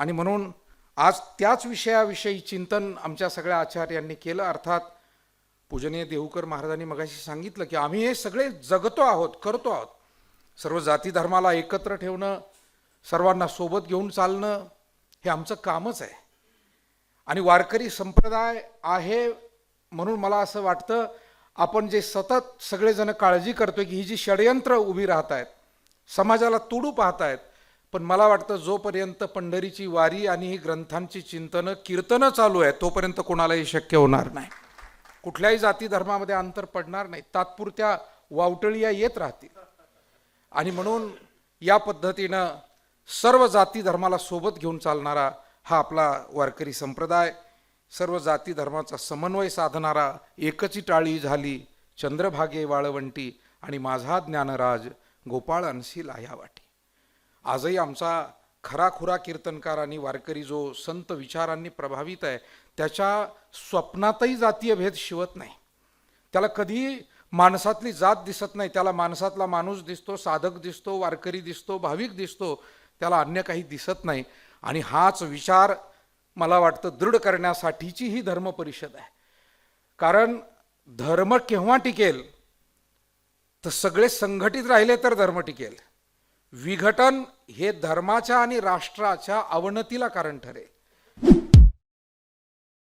आणि म्हणून आज त्याच विषयाविषयी चिंतन आमच्या सगळ्या आचार्यांनी केलं. अर्थात पूजनीय देहूकर महाराजांनी मगाशी सांगितलं की आम्ही हे सगळे जगतो आहोत करतो आहोत. सर्व जाती धर्माला एकत्र ठेवणं सर्वांना सोबत घेऊन चालणं हे आमचं कामच आहे. आणि वारकरी संप्रदाय आहे म्हणून मला असं वाटतं आपण जे सतत सगळेजण काळजी करतोय की ही जी षडयंत्र उभी राहत आहेत समाजाला तुडू पाहत आहेत पण मला वाटतं जोपर्यंत पंढरीची वारी आणि ही ग्रंथांची चिंतनं कीर्तनं चालू आहे तोपर्यंत कोणालाही शक्य होणार नाही. कुठल्याही जाती धर्मामध्ये अंतर पडणार नाही. तात्पुरत्या वावटळिया येत राहतील. आणि म्हणून या पद्धतीनं सर्व जाती धर्माला सोबत घेऊन चालणारा हा आपला वारकरी संप्रदाय सर्व जाती धर्माचा समन्वय साधणारा एकची टाळी झाली चंद्रभागे वाळवंटी आणि माझा ज्ञानराज गोपाळ अनसी लाया वाटी आजही आमचा खराखुरा कीर्तनकार आणि वारकरी जो संत विचारांनी प्रभावित आहे त्याच्या स्वप्नातही जातीय भेद शिवत नाही. त्याला कधी माणसातली जात दिसत नाही त्याला माणसातला माणूस दिसतो साधक दिसतो वारकरी दिसतो भाविक दिसतो त्याला अन्य काही दिसत नाही. आणि हाच विचार मला वाटतं दृढ करण्यासाठीची ही धर्म परिषद आहे. कारण धर्म केव्हा टिकेल तर सगळे संघटित राहिले तर धर्म टिकेल. विघटन हे धर्माच्या आणि राष्ट्राच्या अवनतीला कारण ठरेल.